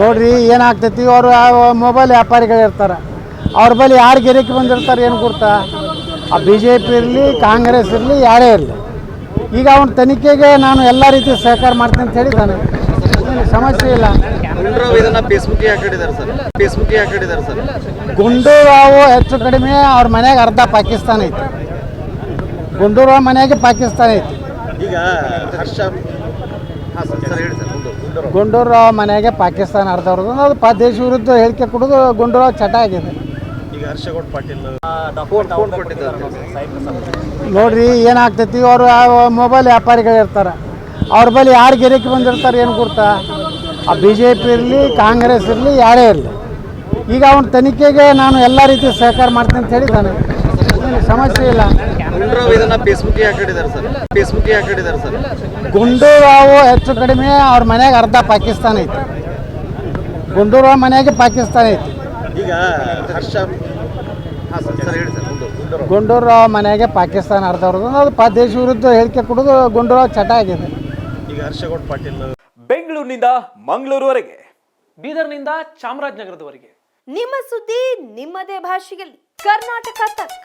ನೋಡ್ರಿ ಏನಾಗ್ತೈತಿ? ಅವರು ಮೊಬೈಲ್ ವ್ಯಾಪಾರಿಗಳು ಇರ್ತಾರೆ. ಅವ್ರ ಬಳಿ ಯಾರು ಗಿರಕಿ ಬಂದಿರ್ತಾರೆ ಏನು ಗುರ್ತಾ? ಆ ಬಿ ಜೆ ಪಿ ಇರಲಿ ಕಾಂಗ್ರೆಸ್ ಇರಲಿ ಯಾರೇ ಇರಲಿ. ಈಗ ಅವನ ತನಿಖೆಗೆ ನಾನು ಎಲ್ಲ ರೀತಿ ಸಹಕಾರ ಮಾಡ್ತೀನಿ ಅಂತ ಹೇಳಿದ್ದಾನೆ. ಸಮಸ್ಯೆ ಇಲ್ಲ. ಗುಂಡೂರಾವು ಹೆಚ್ಚು ಕಡಿಮೆ ಅವ್ರ ಮನೆಗೆ ಅರ್ಧ ಪಾಕಿಸ್ತಾನ ಐತಿ. ಗುಂಡೂರಾವ್ ಮನೆಗೆ ಪಾಕಿಸ್ತಾನ ಐತಿ. ಈಗ ಗುಂಡೂರಾವ್ ಮನೆಗೆ ಮನ್ಯಾಗೆ ಪಾಕಿಸ್ತಾನ ಅರ್ಧ ಅದು ಪ ದೇಶ ವಿರುದ್ಧ ಹೇಳಿಕೆ ಕೊಡೋದು ಗುಂಡೂರಾವ್ ಚಟ ಆಗಿದೆ. ನೋಡ್ರಿ ಏನಾಗ್ತೈತಿ ಅವರು ಮೊಬೈಲ್ ವ್ಯಾಪಾರಿಗಳು ಇರ್ತಾರೆ. ಅವ್ರ ಬಳಿ ಯಾರು ಗಿರಕಿ ಬಂದಿರ್ತಾರೆ ಏನು ಕೊಡ್ತಾ ಆ ಬಿ ಜೆ ಪಿ ಇರಲಿ ಕಾಂಗ್ರೆಸ್ ಇರಲಿ ಯಾರೇ ಇರಲಿ. ಈಗ ಅವನ ತನಿಖೆಗೆ ನಾನು ಎಲ್ಲ ರೀತಿ ಸಹಕಾರ ಮಾಡ್ತೀನಿ ಅಂತ ಹೇಳಿದ್ದಾನೆ. ಸಮಸ್ಯೆ ಇಲ್ಲ. ಇದನ್ನ ಹಾಕಿದ್ದಾರೆ ಸರ್. ಫೇಸ್ಬುಕ್ ಹಾಕಿದ್ದಾರೆ ಸರ್. ಗುಂಡೂರಾವ್ ಹೆಚ್ಚು ಕಡಿಮೆ ಅವ್ರ ಮನ್ಯಾಗ ಅರ್ಧ ಪಾಕಿಸ್ತಾನ ಐತಿ. ಗುಂಡೂರಾವ್ ಮನೆಗೆ ಪಾಕಿಸ್ತಾನ ಐತಿ. ಈಗ ಹರ್ಷ ಹಾಂ ಸರ್ ಸರ್ ಹೇಳಿ ಸರ್ ಗುಂಡೂರಾವ್. ಮನೆಗೆ ಪಾಕಿಸ್ತಾನ ಅರ್ಧ ಅವ್ರದ್ದು ಅದು ಪ ದೇಶ ವಿರುದ್ಧ ಹೇಳಿಕೆ ಕೊಡೋದು ಗುಂಡೂರಾವ್ ಚಟ ಆಗಿದೆ. ಈಗ ಹರ್ಷಗೌಡ ಪಾಟೀಲ್ ಬೆಂಗಳೂರಿನಿಂದ ಮಂಗಳೂರುವರೆಗೆ ಬೀದರ್ನಿಂದ ಚಾಮರಾಜನಗರದವರೆಗೆ. ನಿಮ್ಮ ಸುದ್ದಿ ನಿಮ್ಮದೇ ಭಾಷೆಯಲ್ಲಿ. ಕರ್ನಾಟಕ ತಕ್.